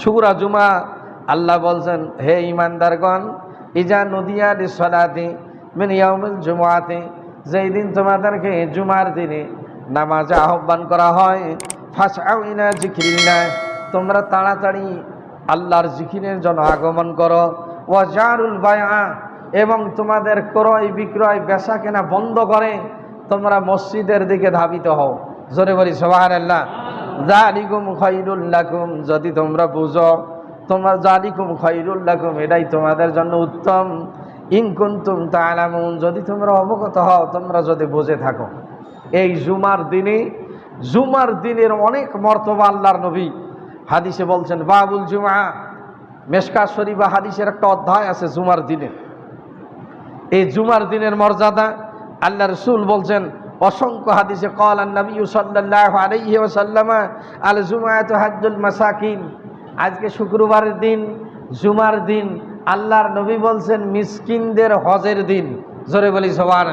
শুকুরা জুমা, আল্লাহ বলছেন, হে ইমানদারগণ, ইজা নদিয়া সলাতি মিনিয়াউমিন জুমাতে যেই দিন তোমাদেরকে জুমার দিনে নামাজে আহ্বান করা হয় ফাঁসাও ইনা তোমরা তাড়াতাড়ি আল্লাহর জিকিরের জন্য আগমন করো। ওয়াজারুল বায়া এবং তোমাদের ক্রয় বিক্রয় বেচা কেনা বন্ধ করে, তোমরা মসজিদের দিকে ধাবিত হও। জোরে বলি সবাহার আল্লাহ জালিকুম খৈরুল্লাকুম যদি তোমরা বুঝো, তোমার জালিকুম খৈরুল্লাকুম এটাই তোমাদের জন্য উত্তম। ইনকুন্তুম তালামুন, যদি তোমরা অবগত হও, তোমরা যদি বুঝে থাকো। এই জুমার দিনে, জুমার দিনের অনেক মর্তবা আল্লাহর নবী হাদিসে বলছেন, বাবুল জুমা মেশকা শরীফা হাদিসের একটা অধ্যায় আছে জুমার দিনে। এই জুমার দিনের মর্যাদা আল্লাহ রসুল বলছেন অসংখ্য হাদিসে কল নবী সাল্লাহ আলাইহি ওসাল্লামা আল জুমায়াত হাজ্জুল মাসাকিন। আজকে শুক্রবারের দিন, জুমার দিন, আল্লাহর নবী বলছেন মিসকিনদের হজের দিন। জোরে বলি সবার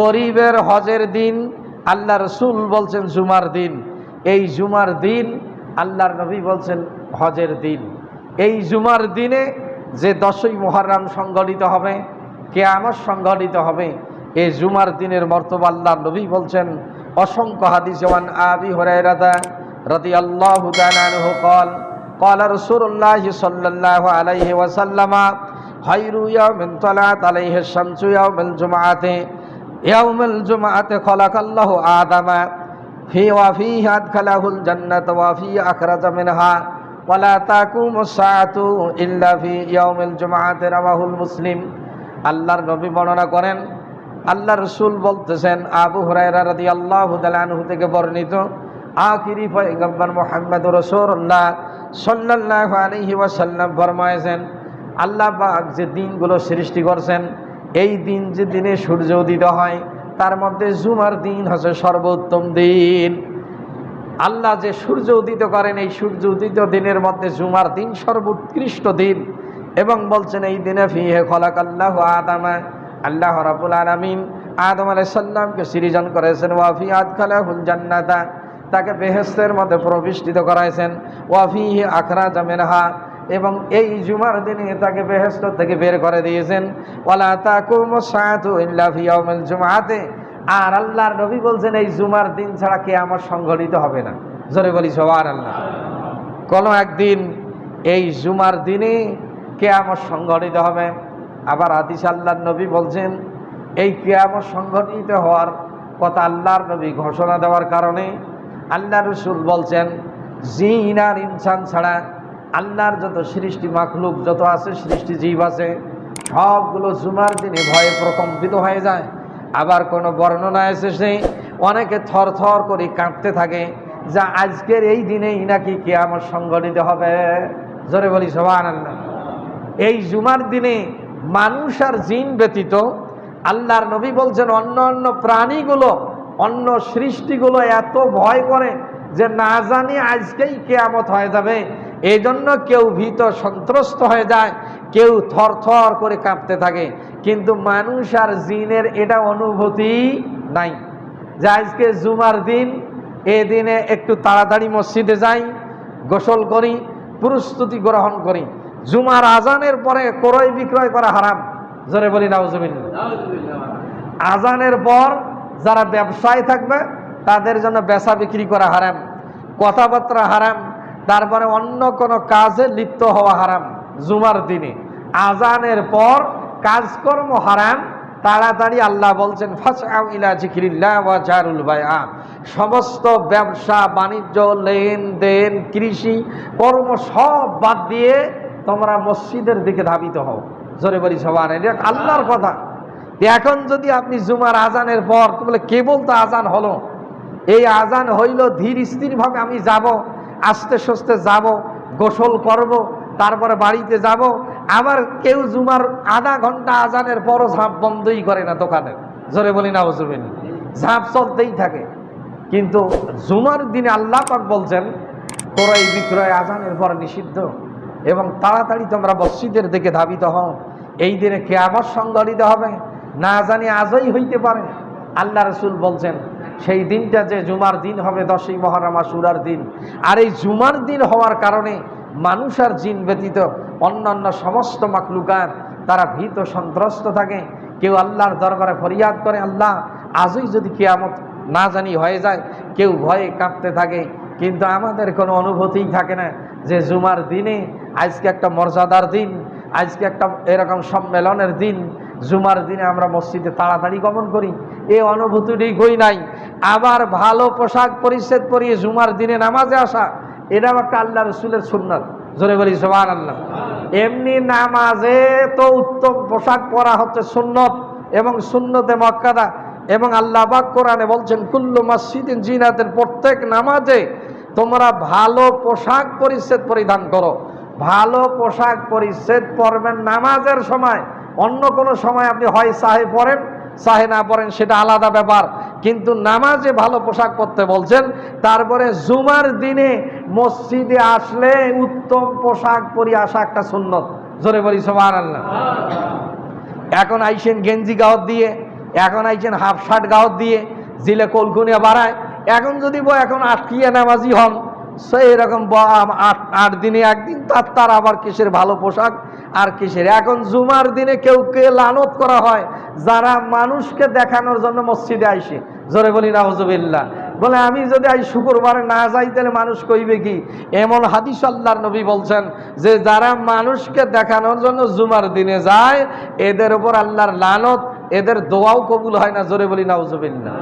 গরিবের হজের দিন, আল্লাহ রসুল বলছেন জুমার দিন। এই জুমার দিন, আল্লাহর নবী বলছেন হজের দিন। এই জুমার দিনে যে দশই মহরম সংগঠিত হবে, কেয়ামত সংগঠিত হবে এই জুমার দিনের মর্তবা আল্লাহ নবী বলছেন অসংখ্য হাদিসওয়ান আবি হরাইরাদা রাদি আল্লাহ তাআলাহু قال قال رسول الله صلى الله عليه وسلم خير يوم طلعت عليه الشمس يوم الجمعة يوم الجمعة خلق الله آدم في وفيه أدخله الجنة وفيه أخرج منها ولا تقوم الساعة إلا في يوم الجمعة رواه المسلم আল্লাহর নবী বর্ণনা করেন আল্লাহ রসুল বলতেছেন, আবু হরাইরা রাদি আল্লাহ তালানহু থেকে বর্ণিত, আখিরি পয়গম্বর মোহাম্মদ রসুল্লাহ সাল্লাহ আলহি ওয়াসাল্লাম ফরমায়েছেন, আল্লাহ পাক যে দিনগুলো সৃষ্টি করছেন, এই দিন যে দিনে সূর্য উদিত হয়, তার মধ্যে জুমার দিন হচ্ছে সর্বোত্তম দিন। আল্লাহ যে সূর্য উদিত করেন, এই সূর্য উদিত দিনের মধ্যে জুমার দিন সর্বোৎকৃষ্ট দিন এবং বলছেন, এই দিনে ফিহে খলাক আল্লাহ আদামা আল্লাহ রাবুল আলমিন আদম আলাইসাল্লামকে সৃজন করেছেন ওয়াফি আদ খালাহুল জান্নাতা তাকে বেহেস্তের মধ্যে প্রবিষ্টিত করাইছেন ওয়াফি আখরা জামেনহা এবং এই জুমার দিনে তাকে বেহেস্ত থেকে বের করে দিয়েছেন জুমআতে আর আল্লাহর নবী বলছেন, এই জুমার দিন ছাড়া কে আমার সংগঠিত হবে না। জোরে বলি সবার আল্লাহ কোনো একদিন এই জুমার দিনে কে আমার সংগঠিত হবে। আবার আদিস আল্লাহর নবী বলছেন, এই কেয়ামত সংঘটিত হওয়ার কথা আল্লাহর নবী ঘোষণা দেওয়ার কারণে আল্লাহ রসুল বলছেন, জিন আর ইনসান ছাড়া আল্লাহর যত সৃষ্টি মাখলুক যত আছে, সৃষ্টি জীব আছে, সবগুলো জুমার দিনে ভয়ে প্রকম্পিত হয়ে যায়। আবার কোনো বর্ণনা এসেছে, অনেকে থর থর করে কাঁপতে থাকে, যা আজকের এই দিনেই নাকি কেয়ামত সংগঠিত হবে। জোরে বলি সবার আল্লাহ এই জুমার দিনে মানুষ আর জিন ব্যতীত আল্লাহর নবী বলছেন অন্য অন্য প্রাণীগুলো, অন্য সৃষ্টিগুলো এত ভয় করে যে না জানি আজকেই কেয়ামত হয়ে যাবে। এই জন্য কেউ ভীত সন্ত্রস্ত হয়ে যায়, কেউ থর থর করে কাঁপতে থাকে। কিন্তু মানুষ আর জিনের এটা অনুভূতি নাই যে আজকে জুমার দিন, এ দিনে একটু তাড়াতাড়ি মসজিদে যাই, গোসল করি, প্রস্তুতি গ্রহণ করি। জুমার আজানের পরে ক্রয় বিক্রয় করা হারাম। জোরে বলি নাউজুবিল্লা আজানের পর যারা ব্যবসায় থাকবে, তাদের জন্য বেচা বিক্রি করা হারাম, কথাবার্তা হারাম, তারপরে অন্য কোনো কাজে লিপ্ত হওয়া হারাম জুমার দিনে। আজানের পর কাজকর্ম হারাম, তাড়াতাড়ি আল্লাহ বলছেন জারুল সমস্ত ব্যবসা, বাণিজ্য, লেনদেন, কৃষি, কর্ম সব বাদ দিয়ে তোমরা মসজিদের দিকে ধাবিত হও। জোরে বলি সবার, এটা আল্লাহর কথা। এখন যদি আপনি জুমার আজানের পর বলে কেবল তো আজান হলো। এই আজান হইল ধীর স্থিরভাবে আমি যাব, আস্তে সস্তে যাব, গোসল করব, তারপরে বাড়িতে যাব। আবার কেউ জুমার আধা ঘণ্টা আজানের পরও ঝাঁপ বন্ধই করে না দোকানে। জোরে বলি না বুঝবেন ঝাঁপ চলতেই থাকে। কিন্তু জুমার দিনে আল্লাহ পাক বলছেন ক্রয় বিক্রয় আজানের পর নিষিদ্ধ। এবং তাড়াতাড়ি তোমরা মসজিদের দিকে ধাবিত হও। এই দিনে কেয়ামত সংগঠিত হবে। না জানি আজই হইতে পারে। আল্লাহ রসুল বলছেন, সেই দিনটা যে জুমার দিন হবে, দশই মহারামা সুরার দিন। আর এই জুমার দিন হওয়ার কারণে মানুষ আর জিন ব্যতীত অন্যান্য সমস্ত মাকলুকাত তারা ভীত সন্ত্রস্ত থাকে। কেউ আল্লাহর দরবারে ফরিয়াদ করে, আল্লাহ, আজই যদি কেয়ামত না জানি হয়ে যায়, কেউ ভয়ে কাঁপতে থাকে। কিন্তু আমাদের কোনো অনুভূতিই থাকে না যে জুমার দিনে আজকে একটা মর্যাদার দিন, আজকে একটা এরকম সম্মেলনের দিন, জুমার দিনে আমরা মসজিদে তাড়াতাড়ি গমন করি। এই অনুভূতিটি কই নাই। আবার ভালো পোশাক পরিচ্ছেদ পরিয়ে জুমার দিনে নামাজে আসা এটাও একটা আল্লাহ রসুলের সুন্নত। জোরে বলি সোহান আল্লাহ এমনি নামাজে তো উত্তম পোশাক পরা হচ্ছে সুন্নত এবং সুন্নতে মক্কাদা এবং আল্লাহ বাক কোরআনে বলছেন, কুল্লু মসজিদিন জিনাতের প্রত্যেক নামাজে তোমরা ভালো পোশাক পরিচ্ছেদ পরিধান করো। ভালো পোশাক পরিচ্ছেদ পরবেন নামাজের সময়। অন্য কোনো সময় আপনি হয় সাহে পড়েন সাহে না পড়েন সেটা আলাদা ব্যাপার। কিন্তু নামাজে ভালো পোশাক পরতে বলছেন, তারপরে জুমার দিনে মসজিদে আসলে উত্তম পোশাক পরি আসা একটা সুন্নত। জোরে বলি সোমান আল্লাহ এখন আইসেন গেঞ্জি গাওয়াত দিয়ে, এখন আইসেন হাফ শার্ট গাওয়াত দিয়ে, জিলে কলকুনিয়া বাড়ায়। এখন যদি এখন আটকিয়ে নামাজি হন এরকম আট দিনে একদিন, তার তার আবার কিসের ভালো পোশাক আর কিসের? এখন জুমার দিনে কেউ কে লানত করা হয়, যারা মানুষকে দেখানোর জন্য মসজিদে আইসে। জোরে বলি নাহজবিল্লা বলে, আমি যদি আই শুক্রবারে না যাই, তাহলে মানুষ কইবে কি? এমন হাদিস আল্লাহর নবী বলছেন যে, যারা মানুষকে দেখানোর জন্য জুমার দিনে যায়, এদের উপর আল্লাহর লানত, এদের দোয়াও কবুল হয় না। জোরে বলি, নাউজুবিল্লাহ।